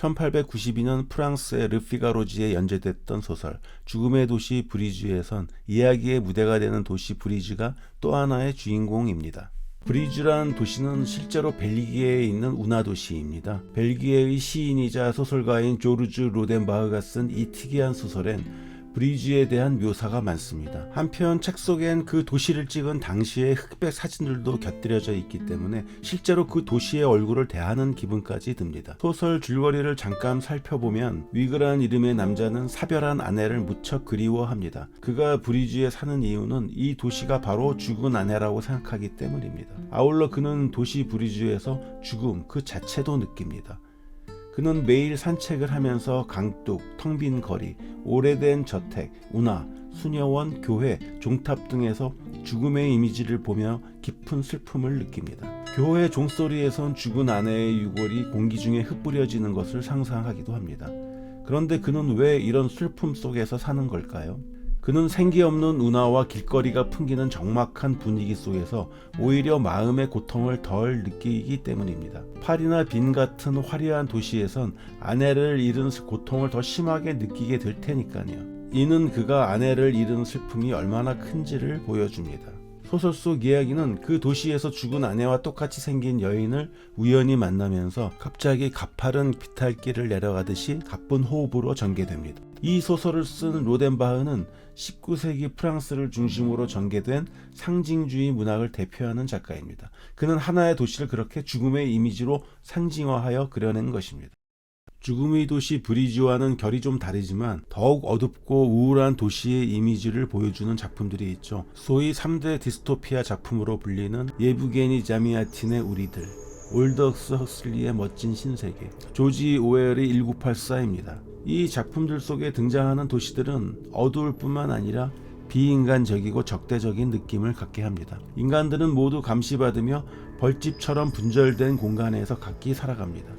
1892년 프랑스의 르피가로지에 연재됐던 소설 죽음의 도시 브리즈에선 이야기의 무대가 되는 도시 브리즈가 또 하나의 주인공입니다. 브리즈란 도시는 실제로 벨기에에 있는 운하 도시입니다. 벨기에의 시인이자 소설가인 조르주 로덴바흐가 쓴 이 특이한 소설엔 브리즈에 대한 묘사가 많습니다. 한편 책 속엔 그 도시를 찍은 당시의 흑백 사진들도 곁들여져 있기 때문에 실제로 그 도시의 얼굴을 대하는 기분까지 듭니다. 소설 줄거리를 잠깐 살펴보면 위그란 이름의 남자는 사별한 아내를 무척 그리워합니다. 그가 브리즈에 사는 이유는 이 도시가 바로 죽은 아내라고 생각하기 때문입니다. 아울러 그는 도시 브리즈에서 죽음 그 자체도 느낍니다. 그는 매일 산책을 하면서 강둑, 텅 빈 거리, 오래된 저택, 운하, 수녀원, 교회, 종탑 등에서 죽음의 이미지를 보며 깊은 슬픔을 느낍니다. 교회 종소리에선 죽은 아내의 유골이 공기 중에 흩뿌려지는 것을 상상하기도 합니다. 그런데 그는 왜 이런 슬픔 속에서 사는 걸까요? 그는 생기 없는 운하와 길거리가 풍기는 적막한 분위기 속에서 오히려 마음의 고통을 덜 느끼기 때문입니다. 파리나 빈 같은 화려한 도시에선 아내를 잃은 고통을 더 심하게 느끼게 될 테니까요. 이는 그가 아내를 잃은 슬픔이 얼마나 큰지를 보여줍니다. 소설 속 이야기는 그 도시에서 죽은 아내와 똑같이 생긴 여인을 우연히 만나면서 갑자기 가파른 비탈길을 내려가듯이 가쁜 호흡으로 전개됩니다. 이 소설을 쓴 로덴바흐는 19세기 프랑스를 중심으로 전개된 상징주의 문학을 대표하는 작가입니다. 그는 하나의 도시를 그렇게 죽음의 이미지로 상징화하여 그려낸 것입니다. 죽음의 도시 브리즈와는 결이 좀 다르지만 더욱 어둡고 우울한 도시의 이미지를 보여주는 작품들이 있죠. 소위 3대 디스토피아 작품으로 불리는 예부게니 자미아틴의 우리들, 올덕스 헉슬리의 멋진 신세계, 조지 오웰의 1984입니다. 이 작품들 속에 등장하는 도시들은 어두울 뿐만 아니라 비인간적이고 적대적인 느낌을 갖게 합니다. 인간들은 모두 감시받으며 벌집처럼 분절된 공간에서 각기 살아갑니다.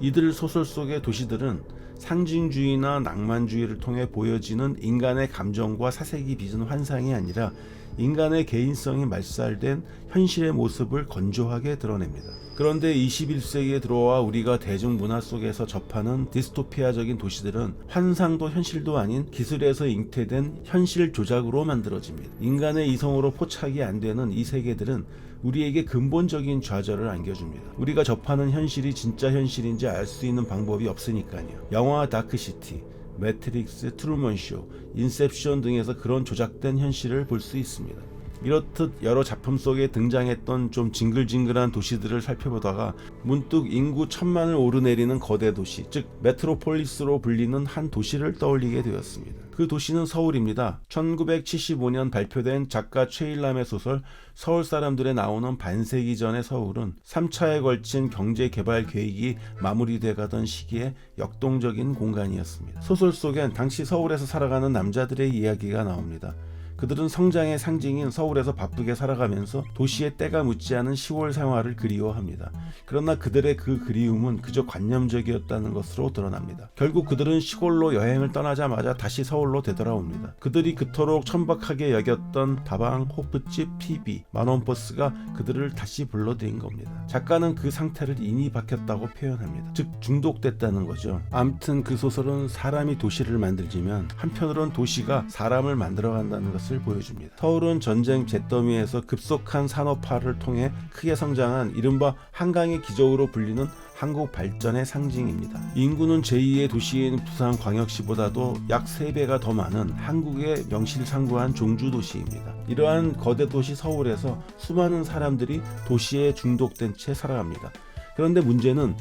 이들 소설 속의 도시들은 상징주의나 낭만주의를 통해 보여지는 인간의 감정과 사색이 빚은 환상이 아니라 인간의 개인성이 말살된 현실의 모습을 건조하게 드러냅니다. 그런데 21세기에 들어와 우리가 대중문화 속에서 접하는 디스토피아적인 도시들은 환상도 현실도 아닌 기술에서 잉태된 현실 조작으로 만들어집니다. 인간의 이성으로 포착이 안 되는 이 세계들은 우리에게 근본적인 좌절을 안겨줍니다. 우리가 접하는 현실이 진짜 현실인지 알 수 있는 방법이 없으니까요. 영화 다크시티, 매트릭스, 트루먼쇼, 인셉션 등에서 그런 조작된 현실을 볼 수 있습니다. 이렇듯 여러 작품 속에 등장했던 좀 징글징글한 도시들을 살펴보다가 문득 인구 천만을 오르내리는 거대 도시, 즉 메트로폴리스로 불리는 한 도시를 떠올리게 되었습니다. 그 도시는 서울입니다. 1975년 발표된 작가 최일남의 소설 서울 사람들에 나오는 반세기 전의 서울은 3차에 걸친 경제 개발 계획이 마무리돼 가던 시기에 역동적인 공간이었습니다. 소설 속엔 당시 서울에서 살아가는 남자들의 이야기가 나옵니다. 그들은 성장의 상징인 서울에서 바쁘게 살아가면서 도시의 때가 묻지 않은 시골 생활을 그리워합니다. 그러나 그들의 그 그리움은 그저 관념적이었다는 것으로 드러납니다. 결국 그들은 시골로 여행을 떠나자마자 다시 서울로 되돌아옵니다. 그들이 그토록 천박하게 여겼던 다방, 호프집, PB, 만원버스가 그들을 다시 불러들인 겁니다. 작가는 그 상태를 인이 박혔다고 표현합니다. 즉 중독됐다는 거죠. 암튼 그 소설은 사람이 도시를 만들지만 한편으론 도시가 사람을 만들어간다는 것을 것을 보여줍니다. 서울은 전쟁 잿더미에서 급속한 산업화를 통해 크게 성장한 이른바 한강의 기적으로 불리는 한국 발전의 상징입니다. 인구는 제2의 도시인 부산광역시보다도 약 3배가 더 많은 한국의 명실상부한 종주도시입니다. 이러한 거대 도시 서울에서 수많은 사람들이 도시에 중독된 채 살아갑니다. 그런데 문제는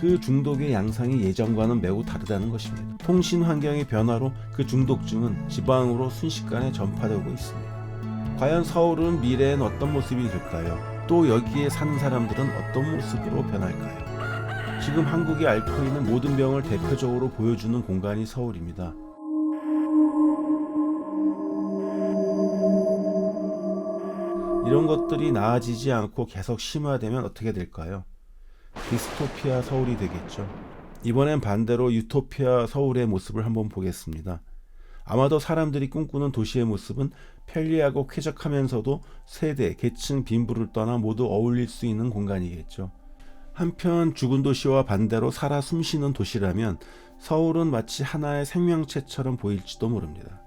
그 중독의 양상이 예전과는 매우 다르다는 것입니다. 통신 환경의 변화로 그 중독증은 지방으로 순식간에 전파되고 있습니다. 과연 서울은 미래엔 어떤 모습이 될까요? 또 여기에 사는 사람들은 어떤 모습으로 변할까요? 지금 한국이 앓고 있는 모든 병을 대표적으로 보여주는 공간이 서울입니다. 이런 것들이 나아지지 않고 계속 심화되면 어떻게 될까요? 디스토피아 서울이 되겠죠. 이번엔 반대로 유토피아 서울의 모습을 한번 보겠습니다. 아마도 사람들이 꿈꾸는 도시의 모습은 편리하고 쾌적하면서도 세대, 계층, 빈부를 떠나 모두 어울릴 수 있는 공간이겠죠. 한편 죽은 도시와 반대로 살아 숨쉬는 도시라면 서울은 마치 하나의 생명체처럼 보일지도 모릅니다.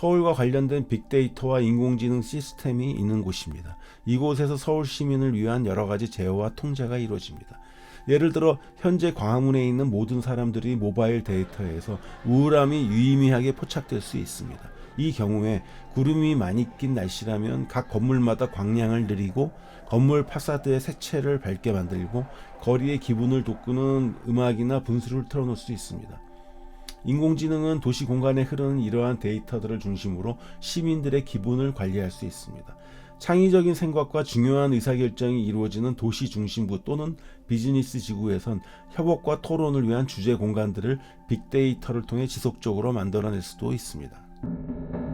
서울과 관련된 빅데이터와 인공지능 시스템이 있는 곳입니다. 이곳에서 서울 시민을 위한 여러 가지 제어와 통제가 이루어집니다. 예를 들어 현재 광화문에 있는 모든 사람들이 모바일 데이터에서 우울함이 유의미하게 포착될 수 있습니다. 이 경우에 구름이 많이 낀 날씨라면 각 건물마다 광량을 느리고 건물 파사드의 색채를 밝게 만들고 거리의 기분을 돋구는 음악이나 분수를 틀어놓을 수 있습니다. 인공지능은 도시 공간에 흐르는 이러한 데이터들을 중심으로 시민들의 기분을 관리할 수 있습니다. 창의적인 생각과 중요한 의사결정이 이루어지는 도시 중심부 또는 비즈니스 지구에선 협업과 토론을 위한 주제 공간들을 빅데이터를 통해 지속적으로 만들어낼 수도 있습니다.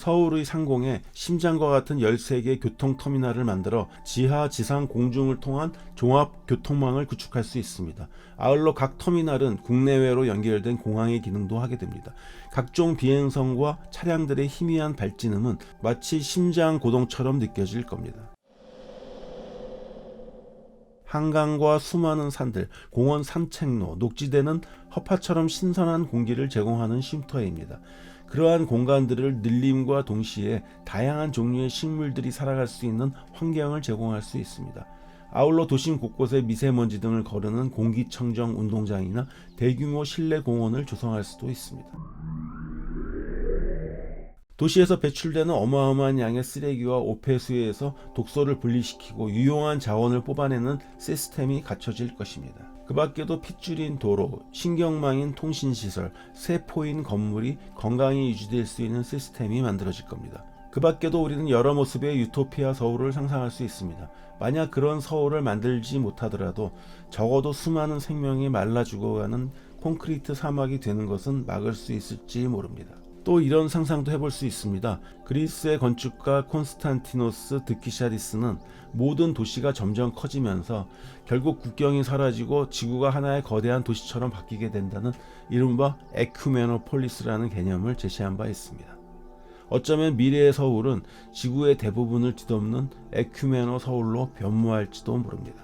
서울의 상공에 심장과 같은 13개의 교통터미널을 만들어 지하, 지상, 공중을 통한 종합 교통망을 구축할 수 있습니다. 아울러 각 터미널은 국내외로 연결된 공항의 기능도 하게 됩니다. 각종 비행선과 차량들의 희미한 발진음은 마치 심장 고동처럼 느껴질 겁니다. 한강과 수많은 산들, 공원 산책로, 녹지대는 허파처럼 신선한 공기를 제공하는 쉼터입니다. 그러한 공간들을 늘림과 동시에 다양한 종류의 식물들이 살아갈 수 있는 환경을 제공할 수 있습니다. 아울러 도심 곳곳에 미세먼지 등을 거르는 공기청정 운동장이나 대규모 실내 공원을 조성할 수도 있습니다. 도시에서 배출되는 어마어마한 양의 쓰레기와 오폐수에서 독소를 분리시키고 유용한 자원을 뽑아내는 시스템이 갖춰질 것입니다. 그 밖에도 핏줄인 도로, 신경망인 통신시설, 세포인 건물이 건강히 유지될 수 있는 시스템이 만들어질 겁니다. 그 밖에도 우리는 여러 모습의 유토피아 서울을 상상할 수 있습니다. 만약 그런 서울을 만들지 못하더라도 적어도 수많은 생명이 말라 죽어가는 콘크리트 사막이 되는 것은 막을 수 있을지 모릅니다. 또 이런 상상도 해볼 수 있습니다. 그리스의 건축가 콘스탄티노스 드키샤리스는 모든 도시가 점점 커지면서 결국 국경이 사라지고 지구가 하나의 거대한 도시처럼 바뀌게 된다는 이른바 에큐메노폴리스라는 개념을 제시한 바 있습니다. 어쩌면 미래의 서울은 지구의 대부분을 뒤덮는 에큐메노 서울로 변모할지도 모릅니다.